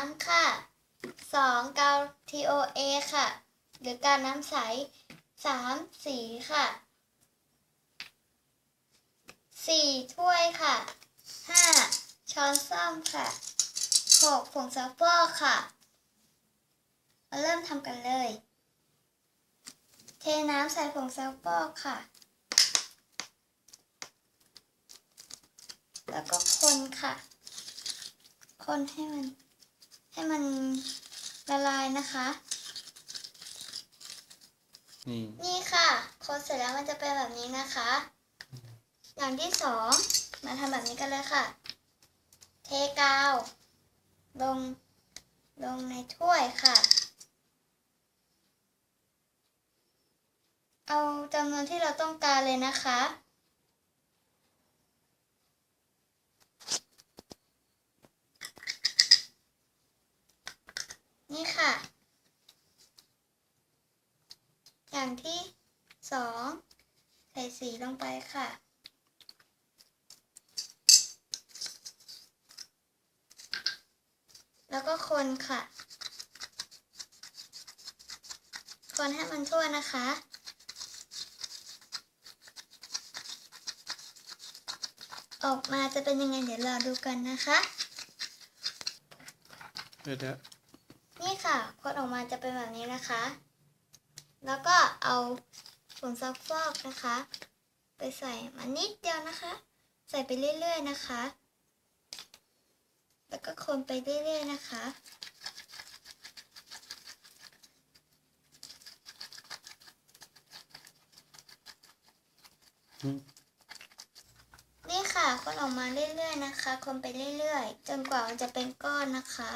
น้ำค่ะสองกาว TOA ค่ะ หรือกาวน้ำใสสามสีค่ะสี่ถ้วยค่ะห้าช้อนส้อมค่ะหกผงซักฟอกค่ะ มาเริ่มทำกันเลย เทน้ำใส่ผงซักฟอกค่ะ แล้วก็คนค่ะ คนให้มัน ให้มันละลายนะคะ นี่นี่ค่ะคนเสร็จแล้วมันจะเป็นแบบนี้นะคะ อย่างที่สองมาทำแบบนี้กันเลยค่ะ เทกาว ลง ลงในถ้วยค่ะ เอาจำนวนที่เราต้องการเลยนะคะ นี่ค่ะ อย่างที่สองใส่สีลงไปค่ะ แล้วก็คนค่ะ คนให้มันทั่วนะคะออกมาจะเป็นยังไงเดี๋ยวเราดูกันนะคะเดี๋ยวเดี๋ยวนี่ค่ะคนออกมาจะเป็นแบบนี้นะคะ แล้วก็เอาผงซักฟอกนะคะ ไปใส่มานิดเดียวนะคะ ใส่ไปเรื่อยๆนะคะ แล้วก็คนไปเรื่อยๆนะคะนี่ค่ะคนออกมาเรื่อยๆนะคะ คนไปเรื่อยๆ จนกว่ามันจะเป็นก้อนนะคะ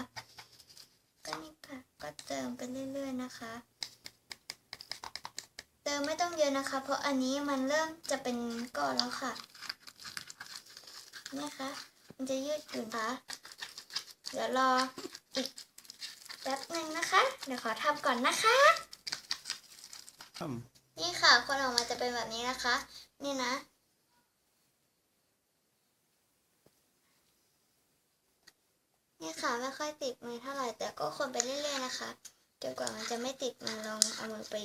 ก็นี่ค่ะ ก็เติมไปเรื่อยๆนะคะ ติมไม่ต้องเยอะนะคะ เพราะอันนี้มันเริ่มจะเป็นก้อนแล้วค่ะนี่ค่ะมันจะยืดหยุ่นคะเดี๋ยวรออีกแป๊บหนึ่งนะคะ เดี๋ยวขอทำก่อนนะคะทนี่ค่ะคนออกมาจะเป็นแบบนี้นะคะ นี่นะนี่ค่ะไม่ค่อยติดมือเท่าไหร่แต่ก็คนไปเรื่อยๆนะคะจนกว่ามันจะไม่ติดมือลองเอามือไป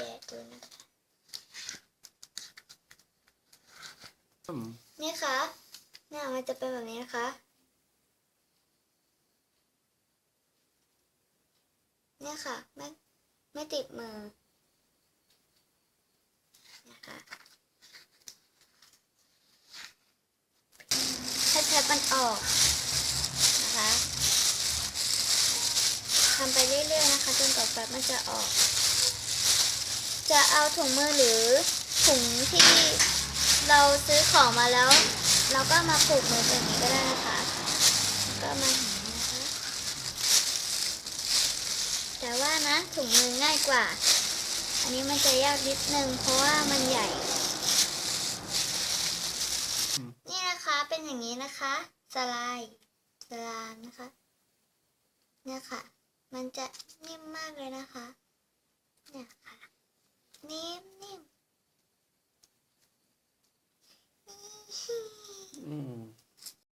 แตะดูนะคะำอืมนี่ค่ะเนี่ยมันจะเป็นแบบนี้นะคะเนี่ยค่ะ ไม่ไม่ติดมือนะคะให้แทบมันออกนะคะทำไปเรื่อยๆนะคะจนกว่าแป๊บมันจะออก จะเอาถุงมือหรือถุงที่เราซื้อของมาแล้ว เราก็มาผูกมือแบบนี้ก็ได้นะคะก็มาอย่างนี้นะคะแต่ว่านะถุงมือง่ายกว่า อันนี้มันจะยากนิดนึงเพราะว่ามันใหญ่ นี่นะคะเป็นอย่างนี้นะคะสไลด์สลามนะคะ เนี่ยค่ะ มันจะนิ่มมากเลยนะคะ เนี่ยค่ะ นิ่มนิ่มอืม